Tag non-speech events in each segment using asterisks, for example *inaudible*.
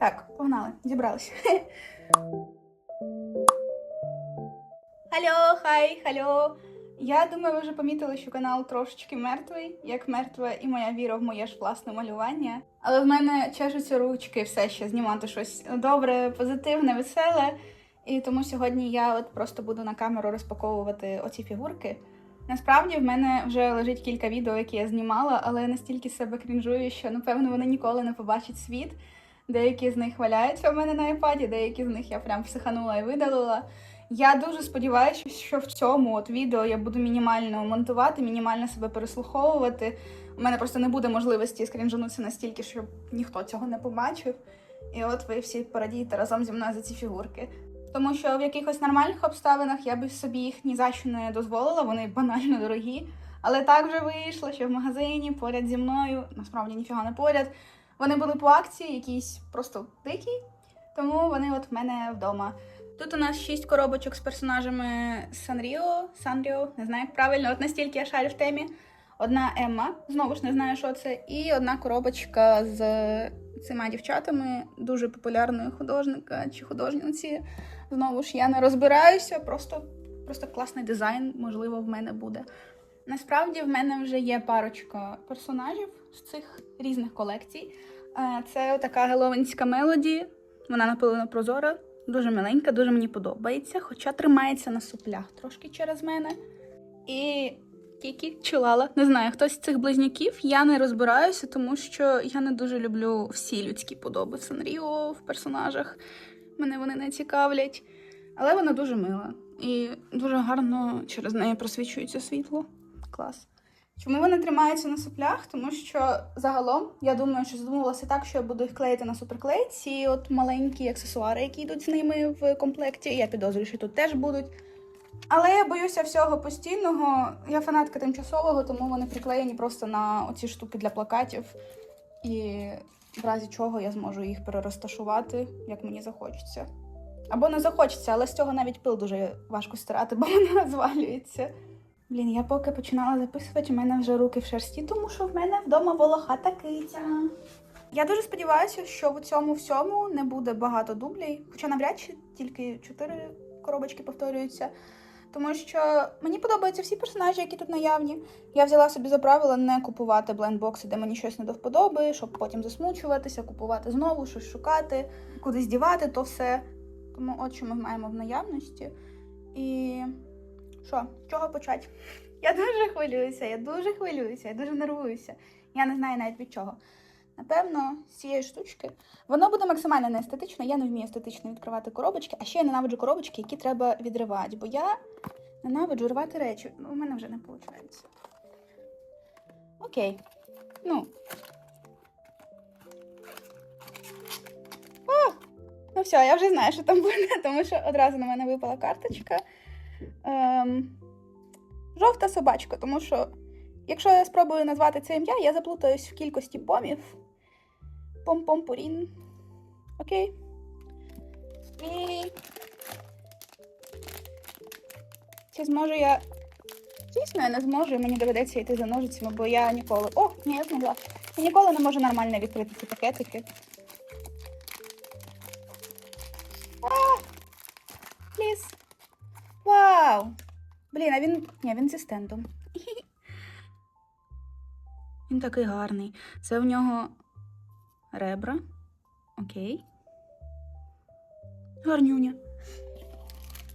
Так, погнали, зібралися. *laughs* Алло, хай, халло. Я думаю, ви вже помітили, що канал трошечки мертвий, як мертва і моя віра в моє ж власне малювання. Але в мене чешуться ручки все ще знімати щось добре, позитивне, веселе. І тому сьогодні я от просто буду на камеру розпаковувати оці фігурки. Насправді в мене вже лежить кілька відео, які я знімала, але я настільки себе крінжую, що напевно вони ніколи не побачать світ. Деякі з них валяються у мене на айпаді, деякі з них я прям психанула і видалила. Я дуже сподіваюся, що в цьому от відео я буду мінімально монтувати, мінімально себе переслуховувати. У мене просто не буде можливості скрінжанутися настільки, щоб ніхто цього не побачив. І от ви всі порадієте разом зі мною за ці фігурки. Тому що в якихось нормальних обставинах я би собі їх ні за що не дозволила, вони банально дорогі. Але так вже вийшло, що в магазині поряд зі мною, насправді ніфіга не поряд. Вони були по акції, якісь просто дикі, тому вони от в мене вдома. Тут у нас шість коробочок з персонажами Санріо, Санріо, не знаю як правильно, от настільки я шарю в темі. Одна Емма, знову ж не знаю, що це, і одна коробочка з цими дівчатами, дуже популярної художника чи художниці. Знову ж я не розбираюся, просто, просто класний дизайн, можливо, в мене буде. Насправді в мене вже є парочка персонажів з цих різних колекцій. Е, Це така геловинська мелоді. Вона напилена прозора, дуже миленька, дуже мені подобається, хоча тримається на суплях трошки через мене. І Кікі Чилала. Не знаю, хтось з цих близнюків. Я не розбираюся, тому що я не дуже люблю всі людські подоби Санріо в персонажах. Мене вони не цікавлять. Але вона дуже мила і дуже гарно через неї просвічується світло. Клас. Чому вони тримаються на соплях? Тому що загалом я думаю, що задумувалася так, що я буду їх клеїти на суперклей. Ці от маленькі аксесуари, які йдуть з ними в комплекті. Я підозрюю, що тут теж будуть. Але я боюся всього постійного. Я фанатка тимчасового, тому вони приклеєні просто на оці штуки для плакатів. І в разі чого я зможу їх перерозташувати, як мені захочеться. Або не захочеться, але з цього навіть пил дуже важко стирати, бо вона *laughs* розвалюється. Блін, я поки починала записувати, у мене вже руки в шерсті, тому що в мене вдома волохата киця. Я дуже сподіваюся, що в цьому всьому не буде багато дублей, хоча навряд чи тільки чотири коробочки повторюються. Тому що мені подобаються всі персонажі, які тут наявні. Я взяла собі за правило не купувати блендбокси, де мені щось не до вподоби, щоб потім засмучуватися, купувати знову, щось шукати, кудись дівати, то все. Тому от що ми маємо в наявності. І що, з чого почати? Я дуже хвилююся, я дуже хвилююся, я дуже нервуюся. Я не знаю навіть від чого. Напевно, з цієї штучки. Воно буде максимально неестетично. Я не вмію естетично відкривати коробочки, а ще я ненавиджу коробочки, які треба відривати, бо я ненавиджу рвати речі. Ну, у мене вже не виходить. Окей. Ну. О! Ну все, я вже знаю, що там буде, *laughs* тому що одразу на мене випала карточка. Ем, жовта собачка, тому що, якщо я спробую назвати це ім'я, я заплутаюсь в кількості помів. Пом-пом-пурін. Окей. І. Чи зможу я. Звісно, я не зможу, і мені доведеться йти за ножицями, бо я ніколи. О, ні, я змогла. Я ніколи не можу нормально відкрити ці пакетики. Вау! Блін, а він. Ні, він зі стендом. *laughs* Він такий гарний. Це в нього ребра. Окей. Гарнюня.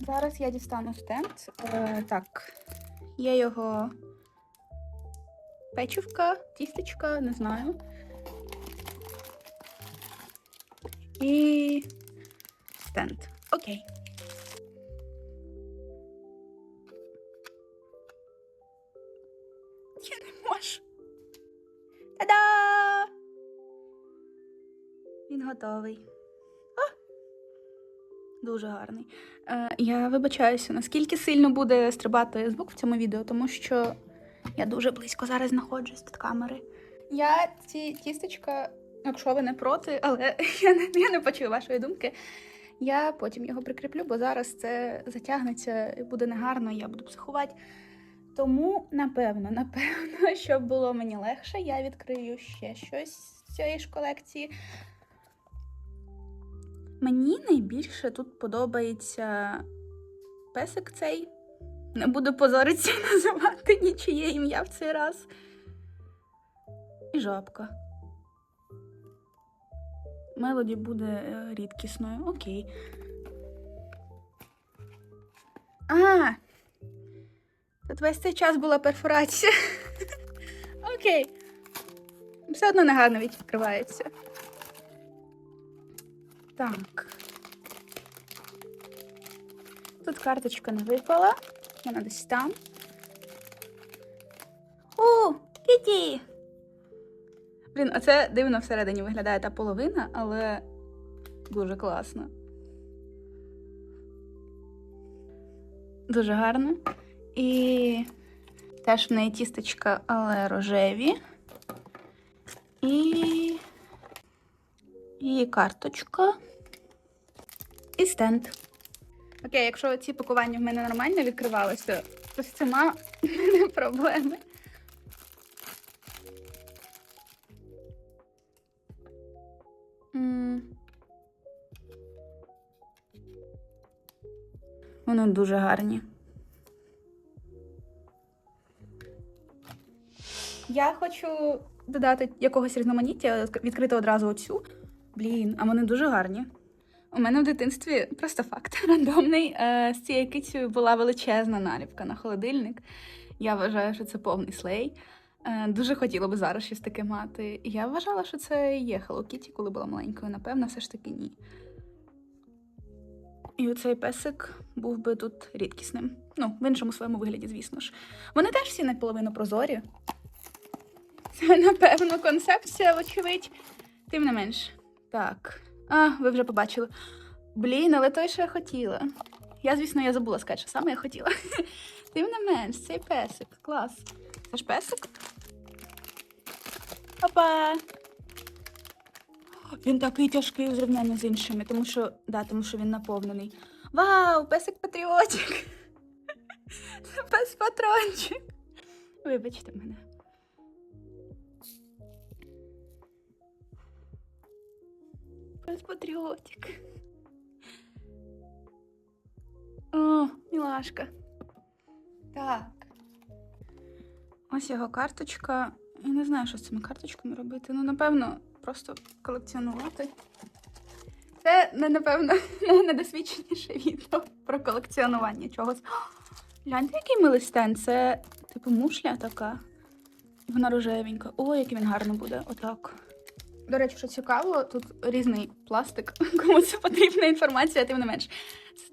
Зараз я дістану стенд. Е, так. Є його печивка, тістечка, не знаю. І стенд. Окей. Готовий. Дуже гарний. Е, я вибачаюся, наскільки сильно буде стрибати звук в цьому відео, тому що я дуже близько зараз знаходжусь від камери. Я ці тістечка, якщо ви не проти, але *laughs* я не, я не почую вашої думки. Я потім його прикріплю, бо зараз це затягнеться буде негарно, я буду психувати. Тому, напевно, напевно, *laughs* щоб було мені легше, я відкрию ще щось з цієї ж колекції. Мені найбільше тут подобається песик цей. Не буду позоритися називати нічиє ім'я в цей раз. І жабка. Мелоді буде е, рідкісною. Окей. А! Тут весь цей час була перфорація. *laughs* Окей. Все одно негарно відкривається. Так. Тут карточка не випала. Вона десь там. О, Кіті! Блін, оце дивно всередині виглядає та половина, але дуже класно. Дуже гарно. І теж в неї тістечка, але рожеві. І її карточка. І стенд. Окей, якщо ці пакування в мене нормально відкривалися, то з цими не проблеми. Вони дуже гарні. Я хочу додати якогось різноманіття, відкрити одразу оцю. Блін, а вони дуже гарні. У мене в дитинстві просто факт *laughs* рандомний. Е, З цією кицею була величезна наліпка на холодильник. Я вважаю, що це повний слей. Е, Дуже хотіла би зараз щось таке мати. Я вважала, що це є Hello Kitty, коли була маленькою. Напевно, все ж таки ні. І оцей песик був би тут рідкісним. Ну, в іншому своєму вигляді, звісно ж. Вони теж всі наполовину прозорі. Це, напевно, концепція, вочевидь. Тим не менш. Так. А, ви вже побачили. Блін, але той, що я хотіла. Я, звісно, я забула сказати, що саме я хотіла. *laughs* Тим не менш, цей песик. Клас. Це ж песик? Опа! Він такий тяжкий у зрівнянні з іншими, тому що, да, тому що він наповнений. Вау, песик патріотик! *laughs* Це пес патрончик. Вибачте мене. Пес патріотик. О, мілашка. Так. Ось його карточка. Я не знаю, що з цими карточками робити. Ну, напевно, просто колекціонувати. Це, не, напевно, *laughs* найдосвідченіше відео про колекціонування чогось. Гляньте, який милий. Це, типу, мушля така. Вона рожевенька. Ой, який він гарно буде. Отак. До речі, що цікаво, тут різний пластик. *laughs* Кому це потрібна інформація, тим не менш.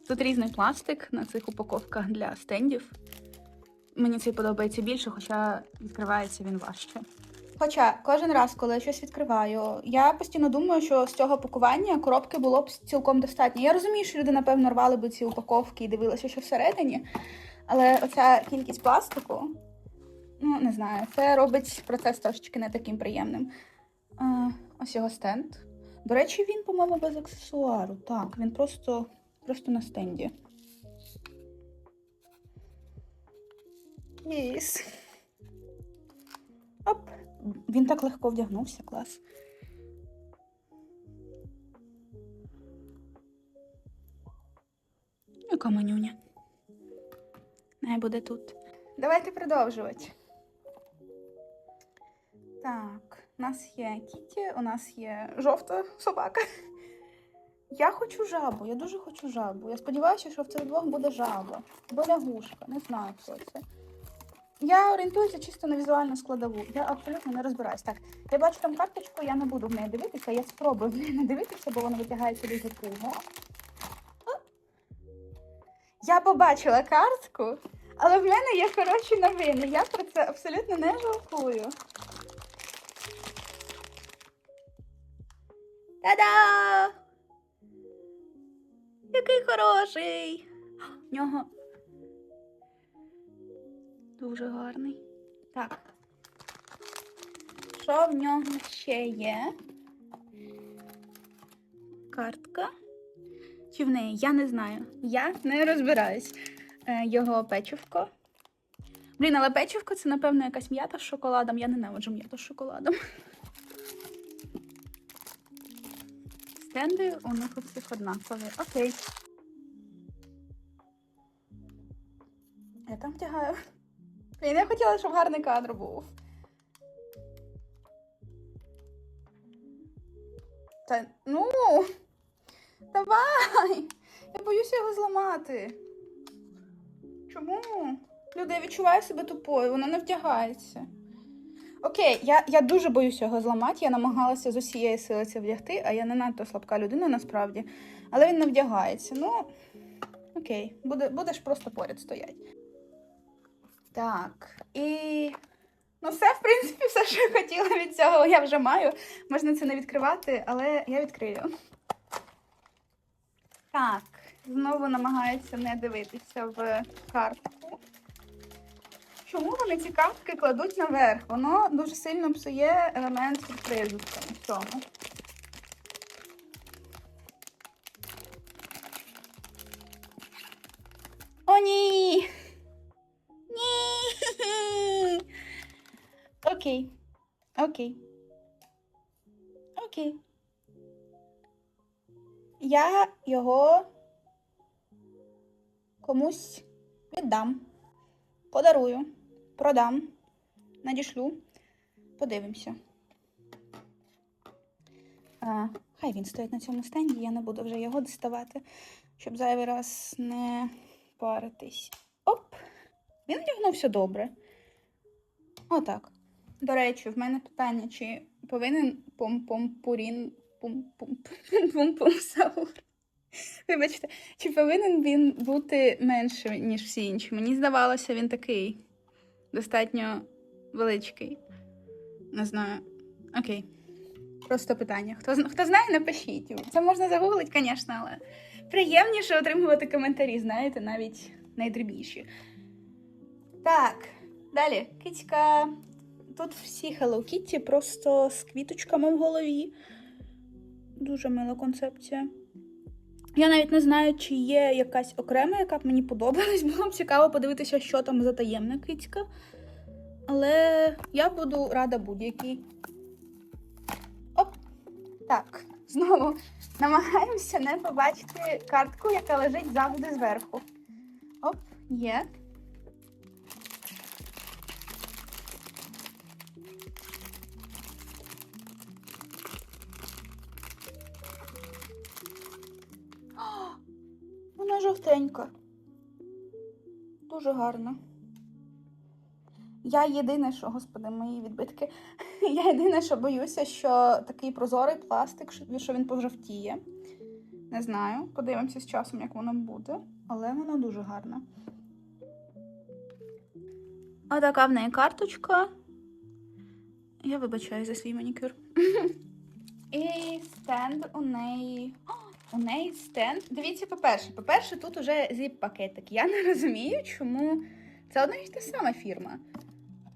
Тут різний пластик на цих упаковках для стендів. Мені цей подобається більше, хоча відкривається він важче. Хоча кожен раз, коли я щось відкриваю, я постійно думаю, що з цього пакування коробки було б цілком достатньо. Я розумію, що люди, напевно, рвали б ці упаковки і дивилися, що всередині, але оця кількість пластику, ну не знаю, це робить процес трошечки не таким приємним. Ось його стенд. До речі, він, по-моєму, без аксесуару. Так, він просто, просто на стенді. Єс. Оп. Він так легко вдягнувся, клас. Яка манюня. Не буде тут. Давайте продовжувати. Так, у нас є Кіті, у нас є жовта собака. Я хочу жабу, я дуже хочу жабу. Я сподіваюся, що в цих двох буде жаба. Або лягушка, не знаю, хто це. Я орієнтуюся чисто на візуальну складову. Я абсолютно не розбираюсь. Так, я бачу там карточку, я не буду в неї дивитися, я спробую в неї не дивитися, бо вона витягається дуже туго. Я побачила картку, але в мене є хороші новини. Я про це абсолютно не жалкую. Та-да! Який хороший! В нього дуже гарний. Так. Що в нього ще є? Картка. Чи в неї? Я не знаю. Я не розбираюсь. Е, його печивко. Блін, але печивко це, напевно, якась м'ята з шоколадом. Я ненавиджу м'яту з шоколадом. Стенди у них у всіх однакові. Окей. Я там втягаю. Блін, я хотіла, щоб гарний кадр був. Та ну. Давай! Я боюся його зламати. Чому? Люди, я відчуваю себе тупою, воно не вдягається. Окей, я, я дуже боюся його зламати. Я намагалася з усієї сили це вдягти, а я не надто слабка людина насправді. Але він не вдягається. Ну, окей, буде, будеш просто поряд стояти. Так, і. Ну, все, в принципі, все, що я хотіла від цього, я вже маю. Можна це не відкривати, але я відкрию. Так, знову намагається не дивитися в картку. Чому вони ці картки кладуть наверх? Воно дуже сильно псує елемент сюрпризу в цьому. О, ні! Ні! Окей. Окей. Окей. Я його комусь віддам. Подарую, продам, надішлю, подивимося. Хай він стоїть на цьому стенді, я не буду вже його діставати, щоб зайвий раз не паритись. Оп! Він вдягнувся добре. Отак. До речі, в мене питання, чи повинен пом-пом-пурін пум-пум-пум-пум-саур? *laughs* Вибачте, чи повинен він бути меншим, ніж всі інші? Мені здавалося, він такий достатньо величкий. Не знаю. Окей. Просто питання. Хто, хто знає, напишіть. Це можна загуглити, звісно, але приємніше отримувати коментарі, знаєте, навіть найдрібніші. Так, далі. Кицька. Тут всі Hello Kitty просто з квіточками в голові. Дуже мила концепція. Я навіть не знаю, чи є якась окрема, яка б мені подобалась. *laughs* Було б цікаво подивитися, що там за таємна кицька. Але я буду рада будь-якій. Оп! Так, знову намагаємося не побачити картку, яка лежить завжди зверху. Оп, є. Дуже гарна. Я єдине, що, господи, мої відбитки. *laughs* Я єдине, що боюся, що такий прозорий пластик, що- він пожовтіє. Не знаю. Подивимося з часом, як воно буде. Але вона дуже гарна. Отака в неї карточка. Я вибачаю за свій манікюр. *laughs* І стенд у неї. О, у неї стенд. Дивіться, по-перше, по-перше, тут уже зіп-пакетик. Я не розумію, чому це одна і та сама фірма.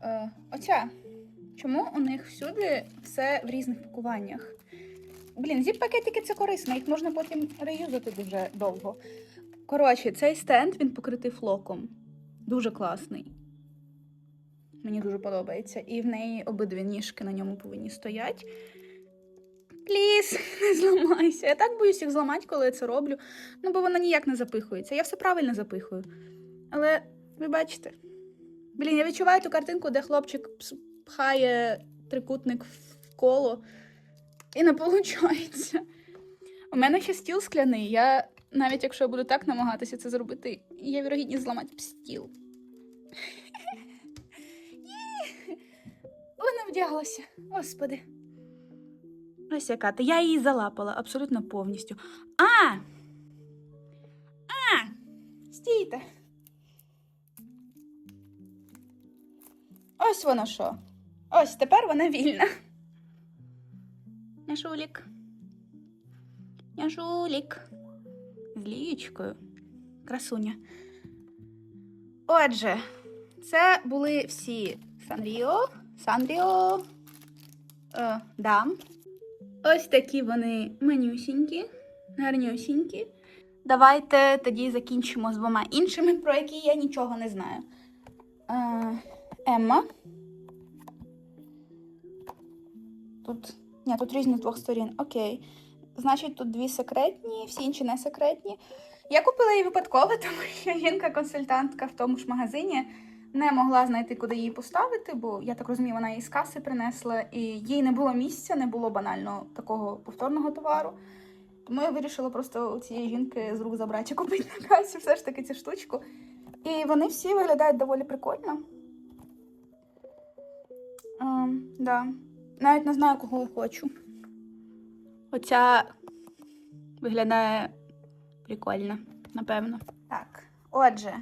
Е, оця. Чому у них всюди все в різних пакуваннях? Блін, зіп-пакетики це корисно, їх можна потім реюзати дуже довго. Коротше, цей стенд він покритий флоком. Дуже класний. Мені дуже подобається. І в неї обидві ніжки на ньому повинні стоять. Пліс, *laughs* не зламайся. Я так боюсь їх зламати, коли я це роблю. Ну, бо вона ніяк не запихується. Я все правильно запихую. Але ви бачите. Блін, я відчуваю ту картинку, де хлопчик пхає трикутник в коло і не *laughs* виходить. У мене ще стіл скляний. Я навіть якщо я буду так намагатися це зробити, є вірогідність зламати стіл. *laughs* Вона вдяглася. Господи. Ось яка ти. Я її залапала абсолютно повністю. А! А! Стійте. Ось воно що. Ось тепер вона вільна. Няшулік. Няшулік. З лієчкою. Красуня. Отже, це були всі Санріо. Санріо. Е, дам. Ось такі вони менюсінькі, гарнюсінькі. Давайте тоді закінчимо з двома іншими, про які я нічого не знаю. Е, Емма. Тут. Ні, тут різні з двох сторін. Окей. значить, тут дві секретні, всі інші не секретні. Я купила її випадково, *laughs* тому що жінка-консультантка в тому ж магазині не могла знайти, куди її поставити, бо я так розумію, вона її з каси принесла, і їй не було місця, не було банально такого повторного товару. Тому я вирішила просто у цієї жінки з рук забрати і купити на касі все ж таки цю штучку. І вони всі виглядають доволі прикольно. Ем, да. Навіть не знаю, кого я хочу. Оця виглядає прикольно, напевно. Так, отже.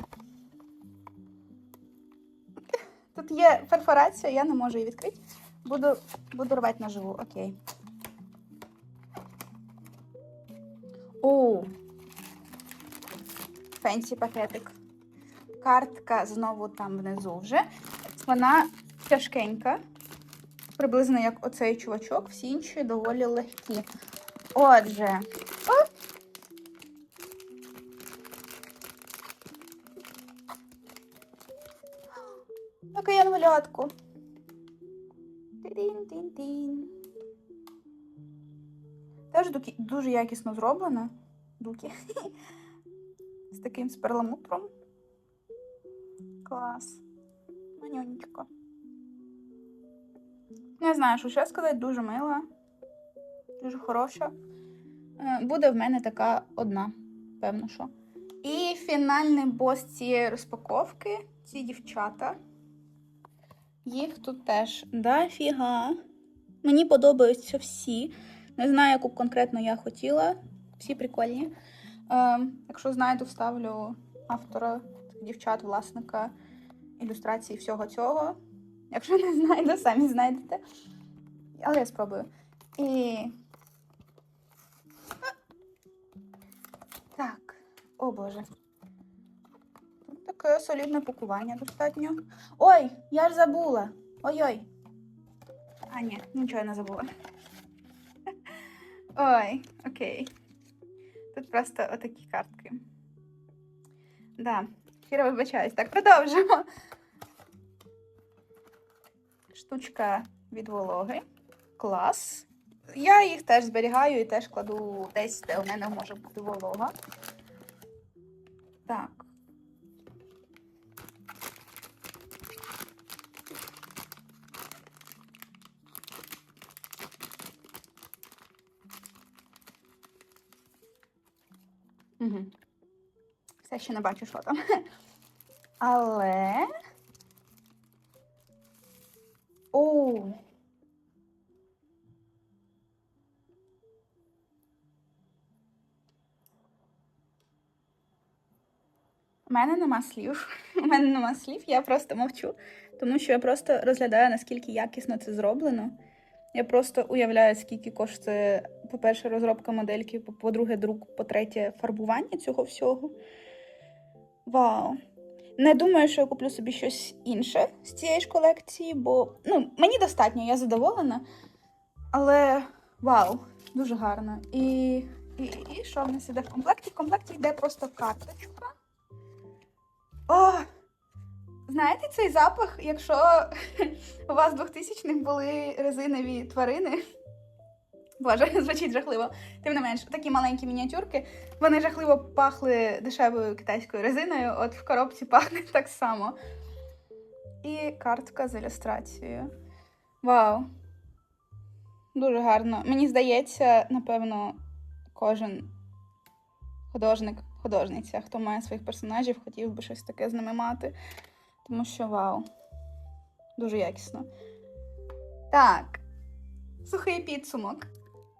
Тут є перфорація, я не можу її відкрити. Буду, буду рвати наживу, окей. О! Фенсі пакетик. Картка знову там внизу вже. Вона тяжкенька. Приблизно як оцей чувачок, всі інші доволі легкі. Отже. Дуже якісно зроблено. Дуки. З таким з перламутром. Клас. Манюнечко. Не знаю, що ще сказати, дуже мила, дуже хороша. Е, Буде в мене така одна, певно, що. І фінальний бос цієї розпаковки ці дівчата. Їх тут теж дофіга. Мені подобаються всі. Не знаю, яку б конкретно я хотіла. Всі прикольні. Е, якщо знаєте, вставлю автора дівчат, власника ілюстрації всього цього. Якщо не знайду, самі знайдете. Але я спробую. І. Так, о Боже. Таке солідне пакування достатньо. Ой, я ж забула. Ой-ой. А, ні, нічого я не забула. Ой, окей. Тут просто отакі картки. Да, щиро вибачаюсь. Так, продовжимо. Штучка від вологи. Клас. Я їх теж зберігаю і теж кладу десь, де у мене може бути волога. Так. Угу. Все ще не бачу, що там. *laughs* Але. Оу. У мене нема слів. *laughs* У мене нема слів, я просто мовчу, тому що я просто розглядаю, наскільки якісно це зроблено. Я просто уявляю, скільки коштує, по-перше, розробка модельки, по- по-друге, друк, по-третє, фарбування цього всього. Вау! Не думаю, що я куплю собі щось інше з цієї ж колекції, бо ну, мені достатньо, я задоволена. Але вау, дуже гарно. І, і, і що в нас іде в комплекті? В комплекті йде просто карточка. О! Знаєте цей запах, якщо *laughs* у вас 2000-х були резинові тварини? Боже, *laughs* звучить жахливо. Тим не менш, такі маленькі мініатюрки, вони жахливо пахли дешевою китайською резиною, от в коробці пахне *laughs* так само. І картка з ілюстрацією. Вау! Дуже гарно. Мені здається, напевно, кожен художник, художниця, хто має своїх персонажів, хотів би щось таке з ними мати. Тому що вау. Дуже якісно. Так. Сухий підсумок.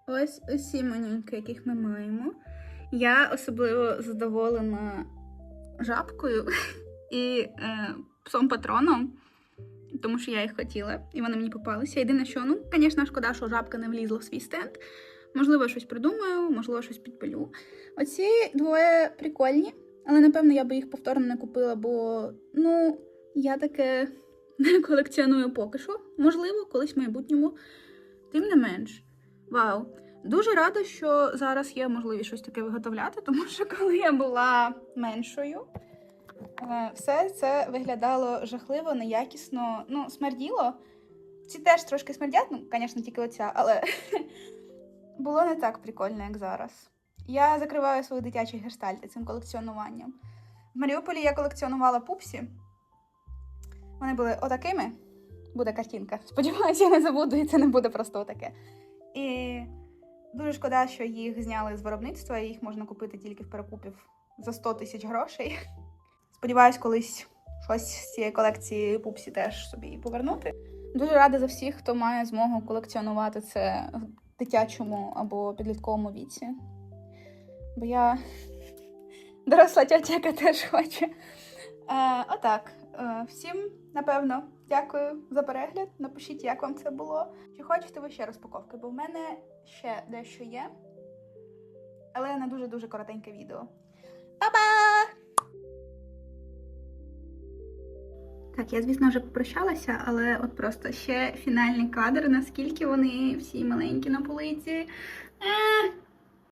Ось усі манюньки, яких ми маємо. Я особливо задоволена жабкою і е, псом патроном, тому що я їх хотіла, і вони мені попалися. Єдине, що, ну, звісно, шкода, що жабка не влізла в свій стенд. Можливо, щось придумаю, можливо, щось підпилю. Оці двоє прикольні, але напевно я би їх повторно не купила, бо ну, я таке *laughs* не колекціоную поки що. Можливо, колись в майбутньому. Тим не менш, вау. Дуже рада, що зараз є можливість щось таке виготовляти, *laughs* тому що коли я була меншою, е, все це виглядало жахливо, неякісно, ну, смерділо. Ці теж трошки смердять, ну, звісно, тільки оця, але *laughs* було не так прикольно, як зараз. Я закриваю свої дитячі гештальти цим колекціонуванням. В Маріуполі я колекціонувала пупсі. Вони були отакими. Буде картинка. Сподіваюся, я не забуду, і це не буде просто отаке. І дуже шкода, що їх зняли з виробництва, і їх можна купити тільки в перекупів за 100 тисяч грошей. Сподіваюсь, колись щось з цієї колекції пупсі теж собі повернути. Дуже рада за всіх, хто має змогу колекціонувати це в дитячому або підлітковому віці. Бо я доросла тьотя, яка теж хоче. Е, отак. Е, всім, напевно, дякую за перегляд. Напишіть, як вам це було. Чи хочете ви ще розпаковки? Бо в мене ще дещо є. Але на дуже-дуже коротеньке відео. Па-па! Так, я, звісно, вже попрощалася, але от просто ще фінальний кадр, наскільки вони всі маленькі на полиці. Е,